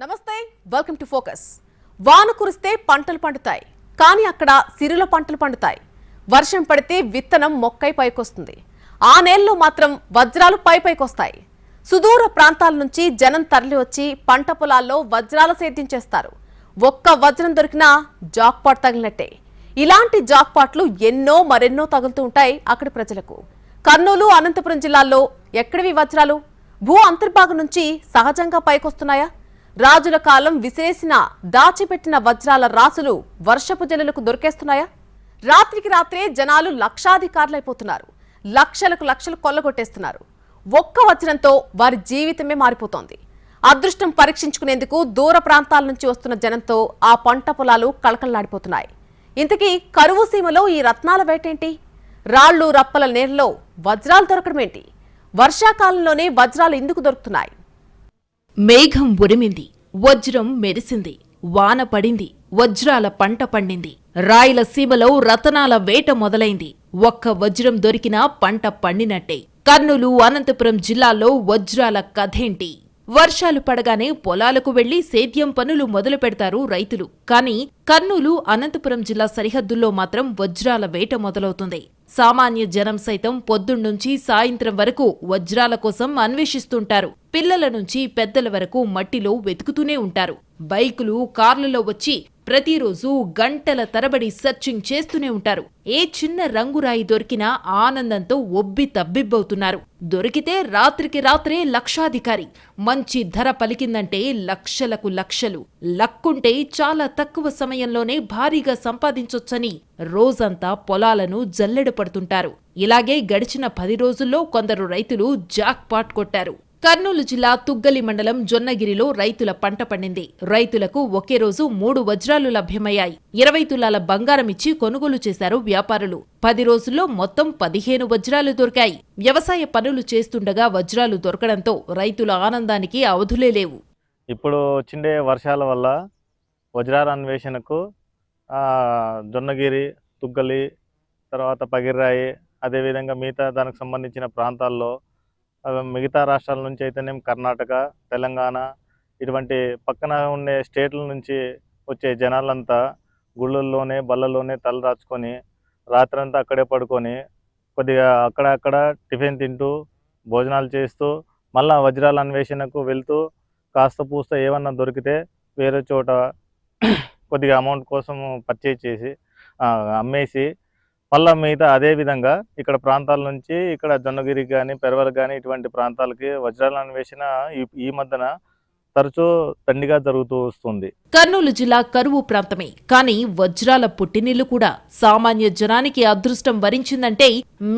నమస్తే welcome to focus వాన కురిస్తే పంటలు పండుతాయి కానీ అక్కడ సిరుల పంటలు పండుతాయి. వర్షం పడితే విత్తనం మొక్కై పైకొస్తుంది. ఆ నేలలో మాత్రం వజ్రాలు పై పైకొస్తాయి. సుదూర ప్రాంతాల నుంచి జనం తరలి వచ్చి పంట పొలాల్లో వజ్రాల సేద్యం చేస్తారు. ఒక్క వజ్రం దొరికినా జాక్పాట్ తగిలినట్టే. ఇలాంటి జాక్పాట్లు ఎన్నో మరెన్నో తగులుతూ ఉంటాయి అక్కడి ప్రజలకు. కర్నూలు అనంతపురం జిల్లాల్లో ఎక్కడివి వజ్రాలు? భూ అంతర్భాగం నుంచి సహజంగా పైకొస్తున్నాయా? రాజుల కాలం విసేసిన దాచిపెట్టిన వజ్రాల రాసులు వర్షపు జనులకు దొరికేస్తున్నాయా? రాత్రికి రాత్రే జనాలు లక్షాధికారులైపోతున్నారు. లక్షలకు లక్షలు కొల్లగొట్టేస్తున్నారు. ఒక్క వజ్రంతో వారి జీవితమే మారిపోతోంది. అదృష్టం పరీక్షించుకునేందుకు దూర ప్రాంతాల నుంచి వస్తున్న జనంతో ఆ పంట పొలాలు కళకళలాడిపోతున్నాయి. ఇంతకీ కరువు సీమలో ఈ రత్నాల వేటేంటి? రాళ్ళు రప్పల నేలలో వజ్రాలు దొరకడమేంటి? వర్షాకాలంలోనే వజ్రాలు ఎందుకు దొరుకుతున్నాయి? మేఘం ఉరిమింది వజ్రం మెరిసింది వాన పడింది వజ్రాల పంట పండింది రాయలసీమలో రతనాల వేట మొదలైంది. ఒక్క వజ్రం దొరికినా పంట పండినట్టే. కర్నూలు అనంతపురం జిల్లాల్లో వజ్రాల కథేంటి? వర్షాలు పడగానే పొలాలకు వెళ్ళి సేద్యం పనులు మొదలు పెడతారు రైతులు. కానీ కర్నూలు అనంతపురం జిల్లా సరిహద్దుల్లో మాత్రం వజ్రాల వేట మొదలవుతుంది. సామాన్య జనం సైతం పొద్దున్నుంచి సాయంత్రం వరకు వజ్రాల కోసం అన్వేషిస్తుంటారు. పిల్లల నుంచి పెద్దల వరకు మట్టిలో వెతుకుతూనే ఉంటారు. బైకులు కార్లలో వచ్చి ప్రతిరోజు గంటల తరబడి సెర్చింగ్ చేస్తూనే ఉంటారు. ఏ చిన్న రంగురాయి దొరికినా ఆనందంతో ఒబ్బి తబ్బిబ్బవుతున్నారు. దొరికితే రాత్రికి రాత్రే లక్షాధికారి. మంచి ధర పలికిందంటే లక్షలకు లక్షలు. లక్కుంటే చాలా తక్కువ సమయంలోనే భారీగా సంపాదించొచ్చని రోజంతా పొలాలను జల్లెడ పడుతుంటారు. ఇలాగే గడిచిన పది రోజుల్లో కొందరు రైతులు జాక్ పాట్ కొట్టారు. కర్నూలు జిల్లా తుగ్గలి మండలం జొన్నగిరిలో రైతుల పంట పండింది. రైతులకు ఒకే రోజు మూడు వజ్రాలు లభ్యమయ్యాయి. ఇరవై తులాల బంగారం ఇచ్చి కొనుగోలు చేశారు వ్యాపారులు. పది రోజుల్లో మొత్తం పదిహేను వజ్రాలు దొరికాయి. వ్యవసాయ పనులు చేస్తుండగా వజ్రాలు దొరకడంతో రైతుల ఆనందానికి అవధులే లేవు. ఇప్పుడు వచ్చిండే వర్షాల వల్ల వజ్రాల అన్వేషణకు జొన్నగిరి తుగ్గలి తర్వాత పగిర్రాయి అదేవిధంగా మిగతా దానికి సంబంధించిన ప్రాంతాల్లో మిగతా రాష్ట్రాల నుంచి అయితేనేం కర్ణాటక తెలంగాణ ఇటువంటి పక్కన ఉండే స్టేట్ల నుంచి వచ్చే జనాలంతా గుళ్ళల్లోనే బళ్ళల్లోనే తలరాచుకొని రాత్రంతా అక్కడే పడుకొని కొద్దిగా అక్కడ అక్కడ టిఫిన్ తింటూ భోజనాలు చేస్తూ మళ్ళా వజ్రాల అన్వేషణకు వెళ్తూ కాస్త పూస్త ఏమన్నా దొరికితే వేరే చోట కొద్దిగా అమౌంట్ కోసం పర్చేజ్ చేసి అమ్మేసి మళ్ళా మిగతా అదే విధంగా ఇక్కడ ప్రాంతాల నుంచి ఇక్కడ జొన్నగిరికి కానీ పెరవలకు కానీ ఇటువంటి ప్రాంతాలకి వజ్రాల అన్వేషణ ఈ మధ్యన తరచూ దండిగా జరుగుతూ వస్తుంది. కర్నూలు జిల్లా కరువు ప్రాంతమే. కానీ వజ్రాల పుట్టినిల్లు కూడా సామాన్య జనానికి అదృష్టం వరించిందంటే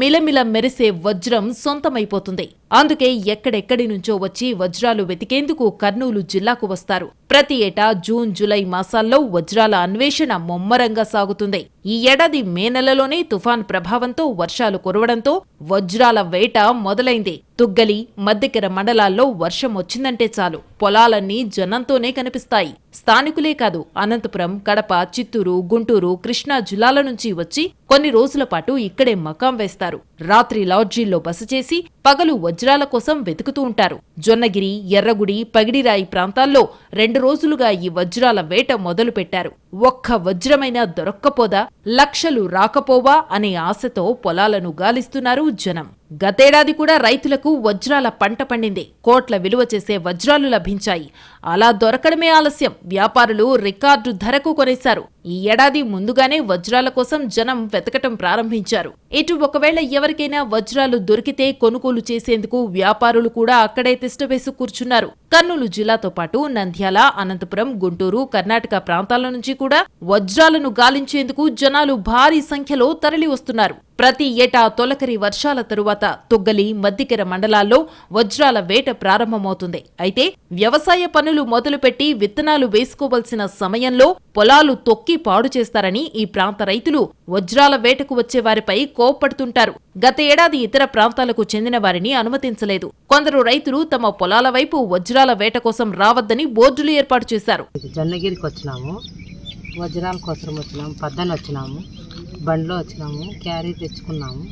మిలమిల మెరిసే వజ్రం సొంతమైపోతుంది. అందుకే ఎక్కడెక్కడి నుంచో వచ్చి వజ్రాలు వెతికేందుకు కర్నూలు జిల్లాకు వస్తారు. ప్రతి ఏటా జూన్ జూలై మాసాల్లో వజ్రాల అన్వేషణ ముమ్మరంగా సాగుతుంది. ఈ ఏడాది మే నెలలోనే తుఫాన్ ప్రభావంతో వర్షాలు కురవడంతో వజ్రాల వేట మొదలైంది. తుగ్గలి మద్దెకెర మండలాల్లో వర్షం వచ్చిందంటే చాలు. పొలాలన్నీ జనంతోనే కనిపిస్తాయి. స్థానికులే కాదు అనంతపురం కడప చిత్తూరు గుంటూరు కృష్ణా జిల్లాల నుంచి వచ్చి కొన్ని రోజుల పాటు ఇక్కడే మకాం వేస్తారు. రాత్రి లాడ్జీల్లో బస చేసి పగలు వజ్రాల కోసం వెతుకుతూ ఉంటారు. జొన్నగిరి ఎర్రగుడి పగిడిరాయి ప్రాంతాల్లో రెండు రోజులుగా ఈ వజ్రాల వేట మొదలు పెట్టారు ఒక్క వజ్రమైనా దొరక్కపోదా? లక్షలు రాకపోవా? అనే ఆశతో పొలాలను గాలిస్తున్నారు జనం. గతేడాది కూడా రైతులకు వజ్రాల పంట పండింది. కోట్ల విలువ చేసే వజ్రాలు లభించాయి. అలా దొరకడమే ఆలస్యం. వ్యాపారులు రికార్డు ధరకు కొనేశారు. ఈ ఏడాది ముందుగానే వజ్రాల కోసం జనం వెతకటం ప్రారంభించారు. ఇటు ఒకవేళ ఎవరికైనా వజ్రాలు దొరికితే కొనుగోలు చేసేందుకు వ్యాపారులు కూడా అక్కడే తిష్టవేసి కూర్చున్నారు. కర్నూలు జిల్లాతో పాటు నంద్యాల అనంతపురం గుంటూరు కర్ణాటక ప్రాంతాల నుంచి కూడా వజ్రాలను గాలించేందుకు జనాలు భారీ సంఖ్యలో తరలి వస్తున్నారు ప్రతి ఏటా తొలకరి వర్షాల తరువాత తొగ్గలి మద్దికెర మండలాల్లో వజ్రాల వేట ప్రారంభమవుతుంది. అయితే వ్యవసాయ పనులు మొదలుపెట్టి విత్తనాలు వేసుకోవలసిన సమయంలో పొలాలు తొక్కి పాడు చేస్తారని ఈ ప్రాంత రైతులు వజ్రాల వేటకు వచ్చే వారిపై కోప్పడుతుంటారు. గత ఏడాది ఇతర ప్రాంతాలకు చెందిన వారిని అనుమతించలేదు. కొందరు రైతులు తమ పొలాల వైపు వజ్రాల వేట కోసం రావద్దని బోర్డులు ఏర్పాటు చేశారు. జొన్నగిరికి వచ్చినాము. వజ్రాల కోసం వచ్చినాము. పద్దని వచ్చినాము. బండిలో వచ్చినాము క్యారీ తెచ్చుకున్నాము.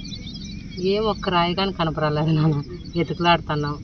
ఏం ఒక్క రాయి కానీ కనపరాలేదు నాన్న. ఎతుకులాడుతున్నాం.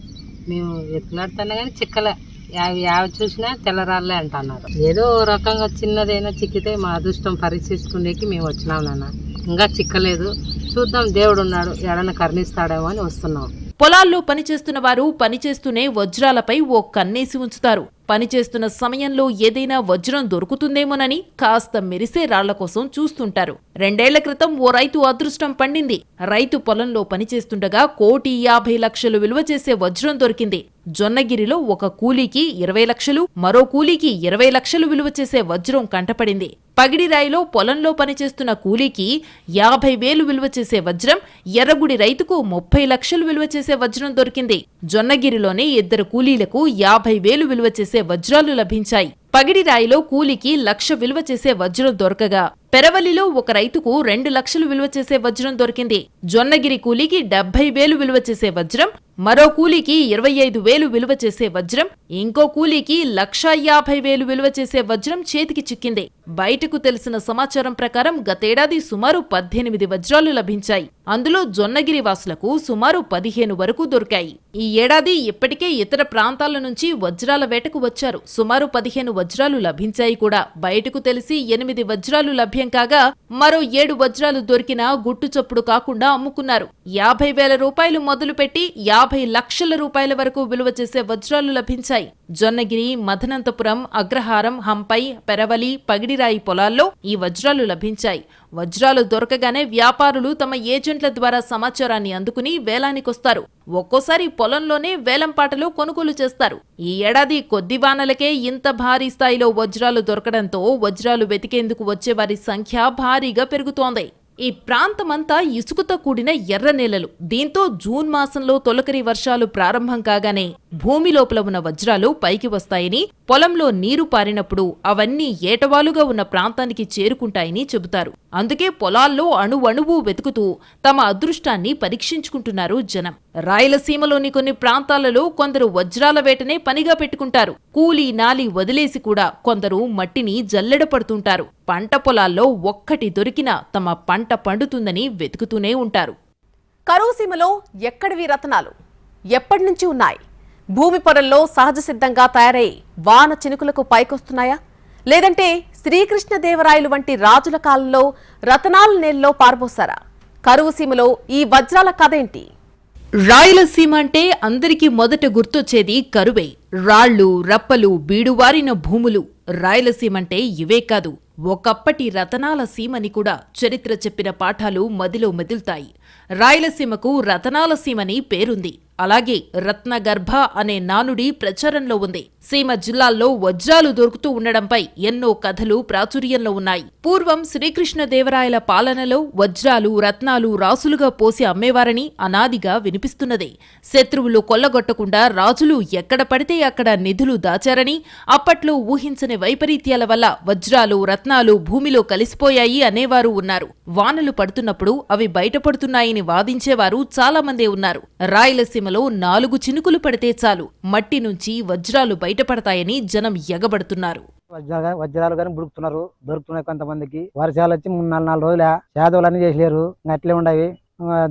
మేము ఎతుకులాడుతున్నా కానీ చిక్కలే. యావి యావి చూసినా తెల్లరాళ్ళే అంటున్నారు. ఏదో రకంగా చిన్నదైనా చిక్కితే మా అదృష్టం పరీక్షించుకునేకి మేము వచ్చినాం నాన్న. ఇంకా చిక్కలేదు. చూద్దాం దేవుడు ఉన్నాడు ఎడన కరుణిస్తాడేమో అని వస్తున్నాం. పొలాల్లో పనిచేస్తున్న వారు పనిచేస్తూనే వజ్రాలపై ఓ కన్నేసి ఉంచుతారు. పనిచేస్తున్న సమయంలో ఏదైనా వజ్రం దొరుకుతుందేమోనని కాస్త మెరిసే రాళ్ళ కోసం చూస్తుంటారు. రెండేళ్ళ క్రితం ఓ రైతు అదృష్టం పండింది. రైతు పొలంలో పనిచేస్తుండగా కోటి యాభై లక్షలు విలువ చేసే వజ్రం దొరికింది. జొన్నగిరిలో ఒక కూలీకి ఇరవై లక్షలు మరో కూలీకి ఇరవై లక్షలు విలువ చేసే వజ్రం కంటపడింది. పగిడిరాయిలో పొలంలో పనిచేస్తున్న కూలీకి యాభై వేలు విలువ చేసే వజ్రం ఎర్రగుడి రైతుకు ముప్పై లక్షలు విలువ చేసే వజ్రం దొరికింది. జొన్నగిరిలోని ఇద్దరు కూలీలకు యాభై వేలు విలువ చేసే వజ్రాలు లభించాయి. పగిడిరాయిలో కూలీకి లక్ష విలువ చేసే వజ్రం దొరకగా పెరవలిలో ఒక రైతుకు రెండు లక్షలు విలువ చేసే వజ్రం దొరికింది. జొన్నగిరి కూలీకి డెబ్బై వేలు విలువ చేసే వజ్రం మరో కూలీకి ఇరవై ఐదు వేలు విలువ చేసే వజ్రం ఇంకో కూలీకి లక్ష యాభై వేలు విలువ చేసే వజ్రం చేతికి చిక్కింది. బయటకు తెలిసిన సమాచారం ప్రకారం గతేడాది సుమారు పద్దెనిమిది వజ్రాలు లభించాయి. అందులో జొన్నగిరి వాసులకు సుమారు పదిహేను వరకు దొరికాయి. ఈ ఏడాది ఇప్పటికే ఇతర ప్రాంతాల నుంచి వజ్రాల వేటకు వచ్చారు. సుమారు పదిహేను వజ్రాలు లభించాయి కూడా. బయటకు తెలిసి ఎనిమిది వజ్రాలు లభ్యం కాగా మరో ఏడు వజ్రాలు దొరికినా గుట్టు చప్పుడు కాకుండా అమ్ముకున్నారు. యాభై వేల రూపాయలు మొదలుపెట్టి యాభై లక్షల రూపాయల వరకు విలువ చేసే వజ్రాలు లభించాయి. జొన్నగిరి మదనంతపురం అగ్రహారం హంపై పెరవలి పగిడిరాయి పొలాల్లో ఈ వజ్రాలు లభించాయి. వజ్రాలు దొరకగానే వ్యాపారులు తమ ఏజెంట్ల ద్వారా సమాచారాన్ని అందుకుని వేలానికొస్తారు. ఒక్కోసారి పొలంలోనే వేలంపాటలో కొనుగోలు చేస్తారు. ఈ ఏడాది కొద్ది వానలకే ఇంత భారీ స్థాయిలో వజ్రాలు దొరకడంతో వజ్రాలు వెతికేందుకు వచ్చేవారి సంఖ్య భారీగా పెరుగుతోంది. ఈ ప్రాంతమంతా ఇసుకతో కూడిన ఎర్ర నేలలు. దీంతో జూన్ మాసంలో తొలకరి వర్షాలు ప్రారంభం కాగానే భూమి లోపల ఉన్న వజ్రాలు పైకి వస్తాయని పొలంలో నీరు పారినప్పుడు అవన్నీ ఏటవాలుగా ఉన్న ప్రాంతానికి చేరుకుంటాయని చెబుతారు. అందుకే పొలాల్లో అణువణువు వెతుకుతూ తమ అదృష్టాన్ని పరీక్షించుకుంటున్నారు జనం. రాయలసీమలోని కొన్ని ప్రాంతాలలో కొందరు వజ్రాల వేటనే పనిగా పెట్టుకుంటారు. కూలీ నాలి వదిలేసి కూడా కొందరు మట్టిని జల్లెడ పడుతుంటారు. పంట పొలాల్లో ఒక్కటి దొరికినా తమ పంట పండుతుందని వెతుకుతూనే ఉంటారు. కరువు సీమలో ఎక్కడివి రతనాలు ఎప్పటి నుంచి ఉన్నాయి? భూమి పొరల్లో సహజ సిద్ధంగా తయారై వాన చినుకులకు పైకొస్తున్నాయా? లేదంటే శ్రీకృష్ణదేవరాయలు వంటి రాజుల కాలంలో రతనాల నేల్లో పారబోసారా? కరువు సీమలో ఈ వజ్రాల కథ ఏంటి? రాయలసీమ అంటే అందరికీ మొదట గుర్తొచ్చేది కరువే. రాళ్ళు రప్పలు బీడువారిన భూములు. రాయలసీమంటే ఇవే కాదు ఒకప్పటి రతనాల సీమని కూడా చరిత్ర చెప్పిన పాఠాలు మదిలో మెదులుతాయి. రాయలసీమకు రతనాల సీమని పేరుంది. అలాగే రత్నగర్భ అనే నానుడి ప్రచారంలో ఉంది. సీమ జిల్లాల్లో వజ్రాలు దొరుకుతూ ఉండడంపై ఎన్నో కథలు ప్రాచుర్యంలో ఉన్నాయి. పూర్వం శ్రీకృష్ణదేవరాయల పాలనలో వజ్రాలు రత్నాలు రాసులుగా పోసి అమ్మేవారని అనాదిగా వినిపిస్తున్నది. శత్రువులు కొల్లగొట్టకుండా రాజులు ఎక్కడ పడితే అక్కడ నిధులు దాచారని అప్పట్లో ఊహించని వైపరీత్యాల వల్ల వజ్రాలు రత్నాలు భూమిలో కలిసిపోయాయి అనేవారు ఉన్నారు. వానలు పడుతున్నప్పుడు అవి బయటపడుతున్నాయని వాదించేవారు చాలా మందే ఉన్నారు రాయలసీమలో నాలుగు చినుకులు పడితే చాలు. మట్టి నుంచి వజ్రాలు బయటపడతాయని జనం ఎగబడుతున్నారు. వజ్రాలు వజ్రాలు కానీ బుడుకుతున్నారు. దొరుకుతున్నాయి కొంతమందికి. వర్షాలు వచ్చి మూడు నాలుగు నాలుగు రోజులు. చేదవులు అన్ని చేసలేరు అట్లే ఉండవి.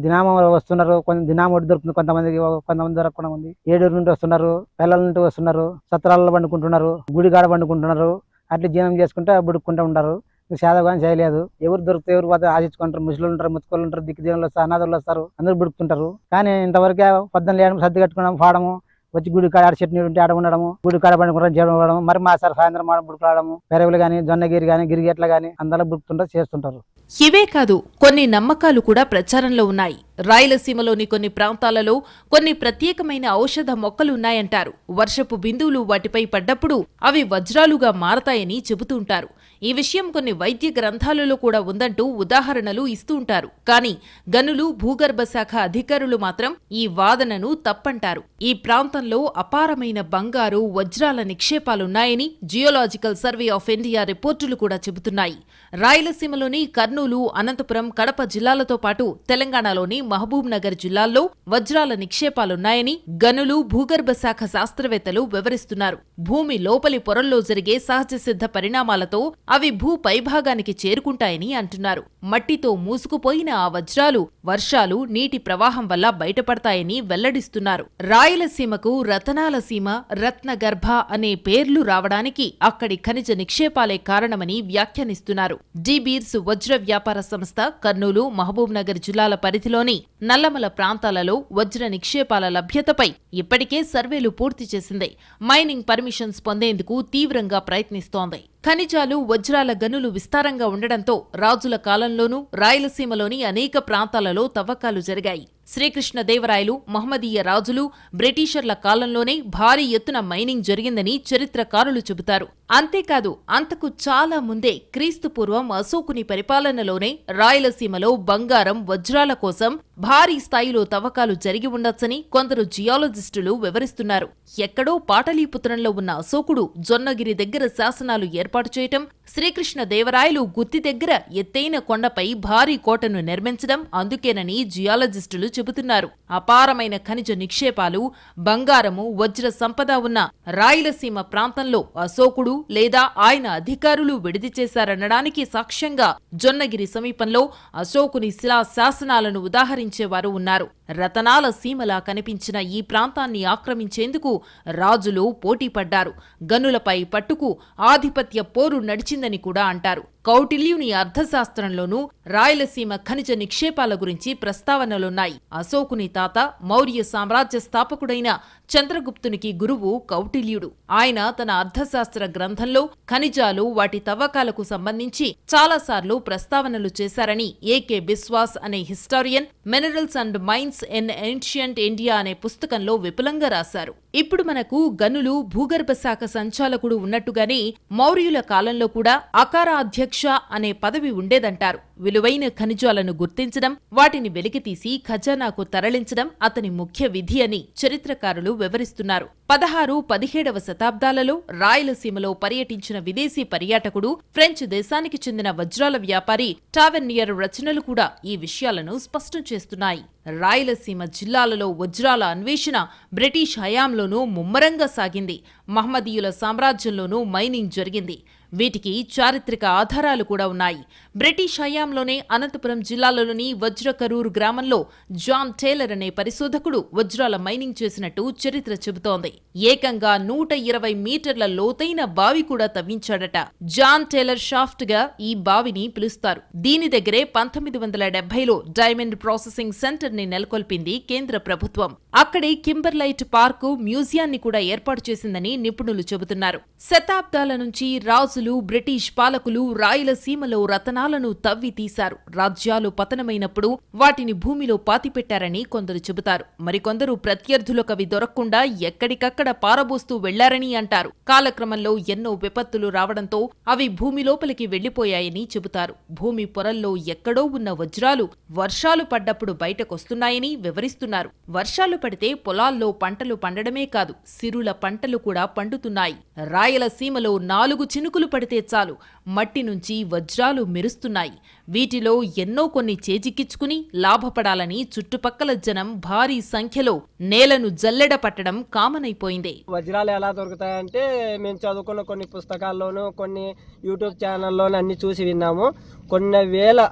దినామం వస్తున్నారు. కొంత దినామం ఒకటి దొరుకుతుంది కొంతమందికి. కొంతమంది దొరకకుండా ఉంది. ఏడూరు నుండి వస్తున్నారు. పిల్లల నుండి వస్తున్నారు. సత్రాలలో పండుకుంటున్నారు. గుడిగాడ పండుకుంటున్నారు. అట్లా జీవనం చేసుకుంటే బుడుక్కుంటూ ఉంటారు. సేద కానీ చేయలేదు. ఎవరు దొరికితే ఎవరు పోతే ఆశించుకుంటారు. ముసలు ఉంటారు ముత్తుకోళ్ళు ఉంటారు దిక్కు వస్తారు అనాథులు వస్తారు అందరూ బుడుకుతుంటారు కానీ ఇంతవరకే పొద్దున్న లేయడం సర్ది కట్టుకోవడం పాడము వచ్చి గుడి కాడ ఆడ చెట్టు ఉంటే ఆడ ఉండడము గుడి కాడ పండుకుంటాం చేయడం ఉండడం మరి మా సార్ సాయంత్రం ఆడ బుడుకులాడము పెరవులు కానీ జొన్నగిరి కానీ గిరిగెట్ల కానీ అందరూ బుడుకుంటారు చేస్తుంటారు. ఇవే కాదు కొన్ని నమ్మకాలు కూడా ప్రచారంలో ఉన్నాయి. రాయలసీమలోని కొన్ని ప్రాంతాలలో కొన్ని ప్రత్యేకమైన ఔషధ మొక్కలు ఉన్నాయంటారు. వర్షపు బిందువులు వాటిపై పడ్డప్పుడు అవి వజ్రాలుగా మారతాయని చెబుతుంటారు ఈ విషయం కొన్ని వైద్య గ్రంథాలలో కూడా ఉందంటూ ఉదాహరణలు ఇస్తూ ఉంటారు. కానీ గనులు భూగర్భ శాఖ అధికారులు మాత్రం ఈ వాదనను తప్పంటారు. ఈ ప్రాంతంలో అపారమైన బంగారు వజ్రాల నిక్షేపాలున్నాయని జియోలాజికల్ సర్వే ఆఫ్ ఇండియా రిపోర్టులు కూడా చెబుతున్నాయి. రాయలసీమలోని కర్నూలు అనంతపురం కడప జిల్లాలతో పాటు తెలంగాణలోని మహబూబ్ నగర్ జిల్లాల్లో వజ్రాల నిక్షేపాలున్నాయని గనులు భూగర్భ శాఖ శాస్త్రవేత్తలు వివరిస్తున్నారు. భూమి లోపలి పొరల్లో జరిగే సహజ సిద్ధ పరిణామాలతో అవి భూ పైభాగానికి చేరుకుంటాయని అంటున్నారు. మట్టితో మూసుకుపోయిన ఆ వజ్రాలు వర్షాలు నీటి ప్రవాహం వల్ల బయటపడతాయని వెల్లడిస్తున్నారు. రాయలసీమకు రతనాలసీమ రతనాల సీమ రత్నగర్భ అనే పేర్లు రావడానికి అక్కడి ఖనిజ నిక్షేపాలే కారణమని వ్యాఖ్యానిస్తున్నారు. డీబీర్స్ వజ్ర వ్యాపార సంస్థ కర్నూలు మహబూబ్ నగర్ జిల్లాల పరిధిలోని నల్లమల ప్రాంతాలలో వజ్ర నిక్షేపాల లభ్యతపై ఇప్పటికే సర్వేలు పూర్తి చేసింది. మైనింగ్ పర్మిషన్స్ పొందేందుకు తీవ్రంగా ప్రయత్నిస్తోంది. ఖనిజాలు వజ్రాల గనులు విస్తారంగా ఉండడంతో రాజుల కాలంలోనూ రాయలసీమలోని అనేక ప్రాంతాలలో తవ్వకాలు జరిగాయి. శ్రీకృష్ణదేవరాయలు మహమ్మదీయ రాజులు బ్రిటిషర్ల కాలంలోనే భారీ ఎత్తున మైనింగ్ జరిగిందని చరిత్రకారులు చెబుతారు. అంతేకాదు అంతకు చాలా ముందే క్రీస్తుపూర్వం అశోకుని పరిపాలనలోనే రాయలసీమలో బంగారం వజ్రాల కోసం భారీ స్థాయిలో తవ్వకాలు జరిగి ఉండొచ్చని కొందరు జియాలజిస్టులు వివరిస్తున్నారు. ఎక్కడో పాటలీపుత్రంలో ఉన్న అశోకుడు జొన్నగిరి దగ్గర శాసనాలు ఏర్పాటు చేయటం శ్రీకృష్ణదేవరాయలు గుత్తి దగ్గర ఎత్తైన కొండపై భారీ కోటను నిర్మించడం అందుకేనని జియాలజిస్టులు చెబుతున్నారు. అపారమైన ఖనిజ నిక్షేపాలు బంగారము వజ్ర సంపద ఉన్న రాయలసీమ ప్రాంతంలో అశోకుడు లేదా ఆయన అధికారులు విడిది చేశారనడానికి సాక్ష్యంగా జొన్నగిరి సమీపంలో అశోకుని శిలా శాసనాలను ఉదాహరించేవారు ఉన్నారు. రతనాల సీమలా కనిపించిన ఈ ప్రాంతాన్ని ఆక్రమించేందుకు రాజులు పోటీపడ్డారు. గనులపై పట్టుకు ఆధిపత్య పోరు నడిచిందని కూడా అంటారు. కౌటిల్యుని అర్థశాస్త్రంలోనూ రాయలసీమ ఖనిజ నిక్షేపాల గురించి ప్రస్తావనలున్నాయి. అశోకుని తాత మౌర్య సామ్రాజ్య స్థాపకుడైన చంద్రగుప్తునికి గురువు కౌటిల్యుడు. ఆయన తన అర్థశాస్త్ర గ్రంథంలో ఖనిజాలు వాటి తవ్వకాలకు సంబంధించి చాలాసార్లు ప్రస్తావనలు చేశారని ఏకే బిస్వాస్ అనే historian minerals and mines in ancient India అనే పుస్తకంలో విపులంగా రాశారు. ఇప్పుడు మనకు గనులు భూగర్భ శాఖ సంచాలకుడు ఉన్నట్టుగానే మౌర్యుల కాలంలో కూడా అకార అధ్యక్ష అనే పదవి ఉండేదంటారు. విలువైన ఖనిజాలను గుర్తించడం వాటిని వెలికితీసి ఖజానాకు తరలించడం అతని ముఖ్య విధి అని చరిత్రకారులు వివరిస్తున్నారు. పదహారు పదిహేడవ శతాబ్దాలలో రాయలసీమలో పర్యటించిన విదేశీ పర్యాటకుడు ఫ్రెంచ్ దేశానికి చెందిన వజ్రాల వ్యాపారి టావెర్నియర్ రచనలు కూడా ఈ విషయాలను స్పష్టం చేస్తున్నాయి. రాయలసీమ జిల్లాలలో వజ్రాల అన్వేషణ బ్రిటిష్ హయాంలోనూ ముమ్మరంగా సాగింది. మహమ్మదీయుల సామ్రాజ్యంలోనూ మైనింగ్ జరిగింది. వీటికి చారిత్రక ఆధారాలు కూడా ఉన్నాయి. బ్రిటిష్ హయాంలోనే అనంతపురం జిల్లాలోని వజ్రకరూరు గ్రామంలో జాన్ టేలర్ అనే పరిశోధకుడు వజ్రాల మైనింగ్ చేసినట్టు చరిత్ర చెబుతోంది. ఏకంగా నూట ఇరవై మీటర్ల లోతైన బావి కూడా తవ్వించాడట. జాన్ టేలర్ షాఫ్ట్గా ఈ బావిని పిలుస్తారు. దీని దగ్గరే పంతొమ్మిది వందల డెబ్బైలో డైమండ్ ప్రాసెసింగ్ సెంటర్ని నెలకొల్పింది కేంద్ర ప్రభుత్వం. అక్కడే కింబర్లైట్ పార్కు మ్యూజియాన్ని కూడా ఏర్పాటు చేసిందని నిపుణులు చెబుతున్నారు. శతాబ్దాల నుంచి రాజులు బ్రిటిష్ పాలకులు రాయలసీమలో రతనాలను తవ్వి తీశారు. రాజ్యాలు పతనమైనప్పుడు వాటిని భూమిలో పాతిపెట్టారని కొందరు చెబుతారు. మరికొందరు ప్రత్యర్థులకు అవి దొరకకుండా ఎక్కడికక్కడ పారబోస్తూ వెళ్ళారని అంటారు. కాలక్రమంలో ఎన్నో విపత్తులు రావడంతో అవి భూమి లోపలికి వెళ్ళిపోయాయని చెబుతారు. భూమి పొరల్లో ఎక్కడో ఉన్న వజ్రాలు వర్షాలు పడ్డప్పుడు బయటకొస్తున్నాయని వివరిస్తున్నారు. వర్షాలు పడితే పొలాల్లో పంటలు పండడమే కాదు సిరుల పంటలు కూడా పండుతున్నాయి. రాయలసీమలో నాలుగు చినుకులు పడితే చాలు. మట్టి నుంచి వజ్రాలు మెరుస్తున్నాయి. వీటిలో ఎన్నో కొన్ని చేజిక్కించుకుని లాభపడాలని చుట్టుపక్కల జనం భారీ సంఖ్యలో నేలను జల్లెడ పట్టడం కామనైపోయింది. వజ్రాలు ఎలా దొరుకుతాయంటే మేము చదువుకున్న కొన్ని పుస్తకాల్లోనూ కొన్ని యూట్యూబ్ ఛానల్లోనూ అన్ని చూసి విన్నాము. కొన్ని వేల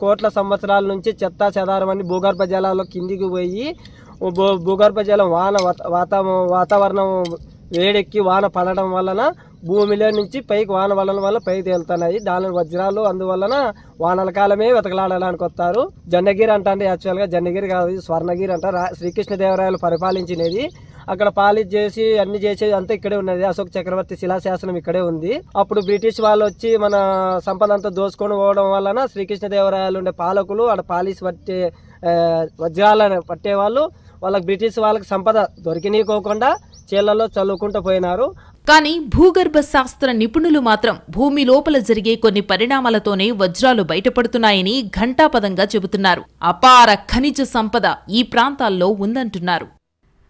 కోట్ల సంవత్సరాల నుంచి చెత్త చెదారం అన్ని భూగర్భ జలాల్లో కిందికి పోయి భూ- భూగర్భ జలం వాన వాతావరణం వేడెక్కి వాన పడడం వలన భూమిలో నుంచి పైకి వాన వలన వల్ల పైకి తేలుతున్నాయి. దాని వజ్రాలు అందువలన వానల కాలమే వెతకలాడడానికి వస్తారు జన్నగిరి అంటే యాక్చువల్గా జన్నగిరి కాదు స్వర్ణగిరి అంట. రా- శ్రీకృష్ణదేవరాయలు పరిపాలించినది. అక్కడ పాలిష్ చేసి అన్ని చేసేది అంతా ఇక్కడే ఉన్నది. అశోక్ చక్రవర్తి శిలాశాసనం ఇక్కడే ఉంది. అప్పుడు బ్రిటిష్ వాళ్ళు వచ్చి మన సంపద అంతా దోసుకొని పోవడం వలన శ్రీకృష్ణదేవరాయలు ఉండే పాలకులు అక్కడ పాలిష్ పట్టే వజ్రాలను పట్టేవాళ్ళు. వాళ్ళకి బ్రిటిష్ వాళ్ళకి సంపద దొరికినీకోకుండా చీళ్ళలో చల్లుకుంటూ పోయినారు. కానీ భూగర్భ శాస్త్ర నిపుణులు మాత్రం భూమి లోపల జరిగే కొన్ని పరిణామాలతోనే వజ్రాలు బయటపడుతున్నాయని ఘంటాపదంగా చెబుతున్నారు. అపార ఖనిజ సంపద ఈ ప్రాంతాల్లో ఉందంటున్నారు.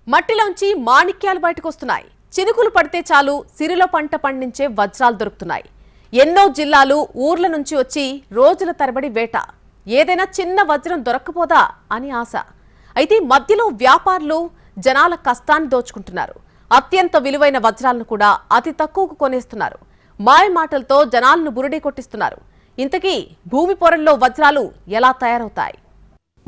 మట్టిలోంచి మాణిక్యాలు బయటకొస్తున్నాయి. చినుకులు పడితే చాలు సిరిల పంట పండించే వజ్రాలు దొరుకుతున్నాయి. ఎన్నో జిల్లాలు ఊర్ల నుంచి వచ్చి రోజుల తరబడి వేట. ఏదైనా చిన్న వజ్రం దొరక్కపోదా అని ఆశ. అయితే మధ్యలో వ్యాపారులు జనాల కష్టాన్ని దోచుకుంటున్నారు. అత్యంత విలువైన వజ్రాలను కూడా అతి తక్కువకు కొనేస్తున్నారు. మాయ మాటలతో జనాలను బురుడి కొట్టిస్తున్నారు. ఇంతకీ భూమి పొరల్లో వజ్రాలు ఎలా తయారవుతాయి?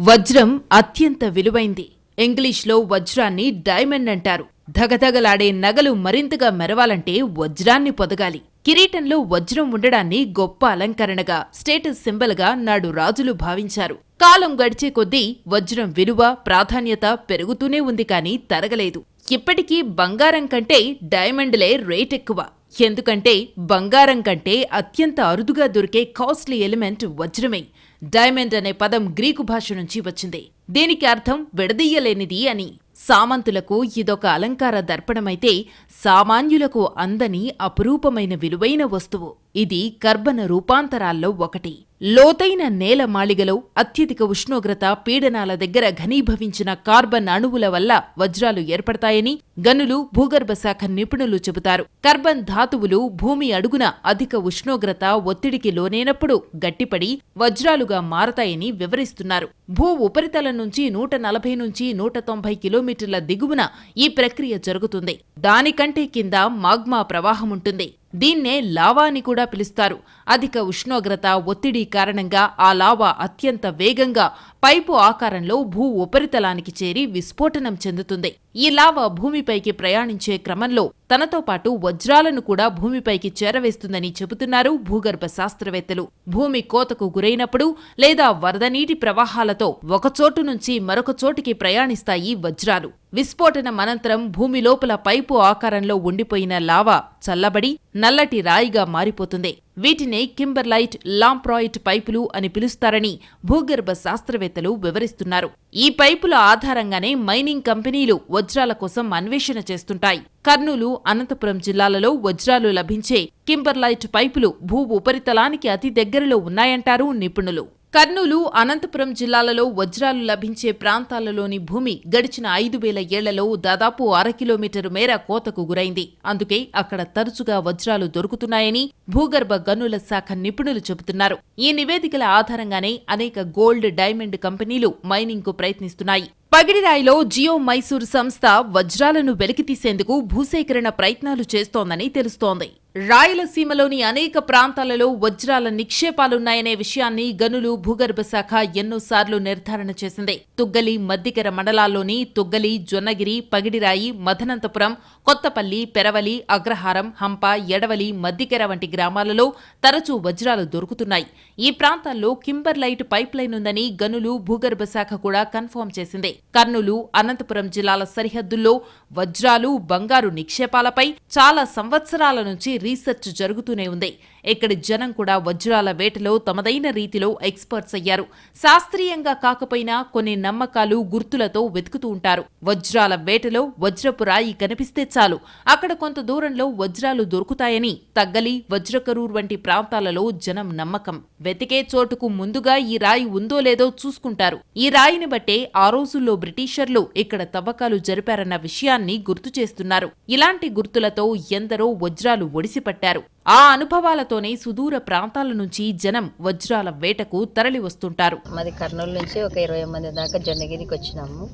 వజ్రం అత్యంత విలువైంది. ఇంగ్లీష్లో వజ్రాన్ని డైమండ్ అంటారు. ధగధగలాడే నగలు మరింతగా మెరవాలంటే వజ్రాన్ని పొదగాలి. కిరీటంలో వజ్రం ఉండడాన్ని గొప్ప అలంకరణగా స్టేటస్ సింబల్గా నాడు రాజులు భావించారు. కాలం గడిచే కొద్దీ వజ్రం విలువ ప్రాధాన్యత పెరుగుతూనే ఉంది కానీ తరగలేదు. ఇప్పటికీ బంగారం కంటే డైమండ్లే రేట్ ఎక్కువ. ఎందుకంటే బంగారం కంటే అత్యంత అరుదుగా దొరికే కాస్ట్లీ ఎలిమెంట్ వజ్రమే. డైమండ్ అనే పదం గ్రీకు భాష నుంచి వచ్చింది. దీనికి అర్థం విడదీయలేనిది అని. సామంతులకు ఇదొక అలంకార దర్పణమైతే సామాన్యులకు అందని అపురూపమైన విలువైన వస్తువు. ఇది కర్బన రూపాంతరాల్లో ఒకటి. లోతైన నేల మాళిగలో అత్యధిక ఉష్ణోగ్రత పీడనాల దగ్గర ఘనీభవించిన కార్బన్ అణువుల వల్ల వజ్రాలు ఏర్పడతాయని గనులు భూగర్భ శాఖ నిపుణులు చెబుతారు. కర్బన్ ధాతువులు భూమి అడుగున అధిక ఉష్ణోగ్రత ఒత్తిడికి లోనైనప్పుడు గట్టిపడి వజ్రాలుగా మారతాయని వివరిస్తున్నారు. భూ ఉపరితలం నుంచి నూట నలభై నుంచి నూట తొంభై కిలోమీటర్ల దిగువన ఈ ప్రక్రియ జరుగుతుంది. దానికంటే కింద మాగ్మా ప్రవాహముంటుంది. దీన్నే లావా అని కూడా పిలుస్తారు. అధిక ఉష్ణోగ్రత ఒత్తిడి కారణంగా ఆ లావా అత్యంత వేగంగా పైపు ఆకారంలో భూ ఉపరితలానికి చేరి విస్ఫోటనం చెందుతుంది. ఈ లావా భూమిపైకి ప్రయాణించే క్రమంలో తనతో పాటు వజ్రాలను కూడా భూమిపైకి చేరవేస్తుందని చెబుతున్నారు భూగర్భ శాస్త్రవేత్తలు. భూమి కోతకు గురైనప్పుడు లేదా వరద నీటి ప్రవాహాలతో ఒకచోటు నుంచి మరొక చోటికి ప్రయాణిస్తాయి వజ్రాలు. విస్ఫోటనం అనంతరం భూమి లోపల పైపు ఆకారంలో ఉండిపోయిన లావా చల్లబడి నల్లటి రాయిగా మారిపోతుంది. వీటినే కింబర్లైట్ లాంప్రాయిట్ పైపులు అని పిలుస్తారని భూగర్భ శాస్త్రవేత్తలు వివరిస్తున్నారు. ఈ పైపుల ఆధారంగానే మైనింగ్ కంపెనీలు వజ్రాల కోసం అన్వేషణ చేస్తుంటాయి. కర్నూలు అనంతపురం జిల్లాలలో వజ్రాలు లభించే కింబర్లైట్ పైపులు భూ ఉపరితలానికి అతి దగ్గరలో ఉన్నాయంటారు నిపుణులు. కర్నూలు అనంతపురం జిల్లాలలో వజ్రాలు లభించే ప్రాంతాలలోని భూమి గడిచిన ఐదు వేల ఏళ్ళలో దాదాపు అర కిలోమీటరు మేర కోతకు గురైంది. అందుకే అక్కడ తరచుగా వజ్రాలు దొరుకుతున్నాయని భూగర్భ గనుల శాఖ నిపుణులు చెబుతున్నారు. ఈ నివేదికల ఆధారంగానే అనేక గోల్డ్ డైమండ్ కంపెనీలు మైనింగ్కు ప్రయత్నిస్తున్నాయి. పగిడిరాయిలో జియో మైసూర్ సంస్థ వజ్రాలను వెలికితీసేందుకు భూసేకరణ ప్రయత్నాలు చేస్తోందని తెలుస్తోంది. రాయలసీమలోని అనేక ప్రాంతాలలో వజ్రాల నిక్షేపాలున్నాయనే విషయాన్ని గనులు భూగర్భ శాఖ ఎన్నోసార్లు నిర్ధారణ చేసింది. తుగ్గలి మద్దికెర మండలాల్లోని తుగ్గలి జొన్నగిరి పగిడిరాయి మదనంతపురం కొత్తపల్లి పెరవలి అగ్రహారం హంప ఎడవలి మద్దికెర వంటి గ్రామాలలో తరచూ వజ్రాలు దొరుకుతున్నాయి. ఈ ప్రాంతాల్లో కింబర్లైట్ పైప్ లైన్ ఉందని గనులు భూగర్భ శాఖ కూడా కన్ఫర్మ్ చేసింది. కర్నూలు అనంతపురం జిల్లాల సరిహద్దుల్లో వజ్రాలు బంగారు నిక్షేపాలపై చాలా సంవత్సరాల నుంచి రీసెర్చ్ జరుగుతూనే ఉంది. ఇక్కడి జనం కూడా వజ్రాల వేటలో తమదైన రీతిలో ఎక్స్పర్ట్స్ అయ్యారు. శాస్త్రీయంగా కాకపోయినా కొన్ని నమ్మకాలు గుర్తులతో వెతుకుతూ ఉంటారు. వజ్రాల వేటలో వజ్రపు రాయి కనిపిస్తే చాలు. అక్కడ కొంత దూరంలో వజ్రాలు దొరుకుతాయని తగ్గలి వజ్రకరూర్ వంటి ప్రాంతాలలో జనం నమ్మకం. వెతికే చోటుకు ముందుగా ఈ రాయి ఉందో లేదో చూసుకుంటారు. ఈ రాయిని బట్టే ఆ రోజుల్లో బ్రిటిషర్లు ఇక్కడ తవ్వకాలు జరిపారన్న విషయాన్ని గుర్తు చేస్తున్నారు. ఇలాంటి గుర్తులతో ఎందరో వజ్రాలు ఒడిసిపట్టారు. ఆ అనుభవాలతో అనుభవాలతోనే సుదూర ప్రాంతాల నుంచి జనం వజ్రాల వేటకు తరలి వస్తుంటారు. మాది కర్నూలు నుంచి ఒక ఇరవై మంది దాకా జొన్నగిరికి వచ్చినాము.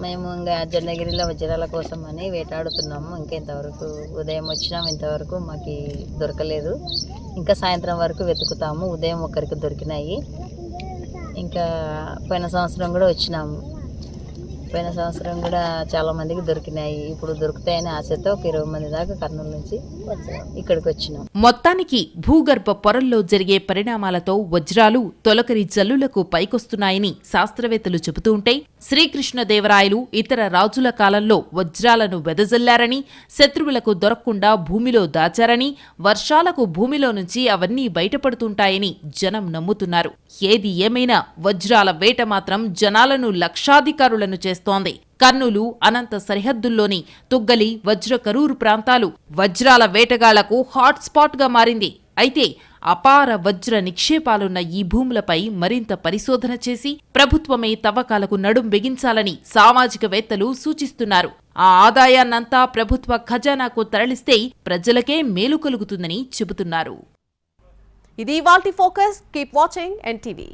మేము ఇంకా జొన్నగిరిలో వజ్రాల కోసం అని వేటాడుతున్నాము. ఇంకా ఇంతవరకు ఉదయం వచ్చినాము. ఇంతవరకు మాకు దొరకలేదు. ఇంకా సాయంత్రం వరకు వెతుకుతాము. ఉదయం ఒకరికి దొరికినాయి. ఇంకా పోయిన సంవత్సరం కూడా వచ్చినాము. పోయిన సంవత్సరం కూడా చాలా మందికి దొరికినాయి. ఇప్పుడు దొరుకుతాయని ఆశతో ఒక ఇరవై మంది దాకా కర్నూలు నుంచి ఇక్కడికి వచ్చినాం. మొత్తానికి భూగర్భ పొరల్లో జరిగే పరిణామాలతో వజ్రాలు తొలకరి జల్లులకు పైకొస్తున్నాయని శాస్త్రవేత్తలు చెబుతూ ఉంటే శ్రీకృష్ణదేవరాయలు ఇతర రాజుల కాలంలో వజ్రాలను వెదజల్లారని శత్రువులకు దొరకకుండా భూమిలో దాచారని వర్షాలకు భూమిలో నుంచి అవన్నీ బయటపడుతుంటాయని జనం నమ్ముతున్నారు. ఏది ఏమైనా వజ్రాల వేట మాత్రం జనాలను లక్షాధికారులను చేస్తోంది. కర్నూలు అనంత సరిహద్దుల్లోని తుగ్గలి వజ్రకరూరు ప్రాంతాలు వజ్రాల వేటగాళ్ళకు హాట్స్పాట్గా మారింది. అయితే అపార వజ్ర నిక్షేపాలున్న ఈ భూములపై మరింత పరిశోధన చేసి ప్రభుత్వమే తవ్వకాలకు నడుం బిగించాలని సామాజికవేత్తలు సూచిస్తున్నారు. ఆ ఆదాయాన్నంతా ప్రభుత్వ ఖజానాకు తరలిస్తే ప్రజలకే మేలు కలుగుతుందని చెబుతున్నారు. ఇది వాల్టీ ఫోకస్. Keep watching NTV.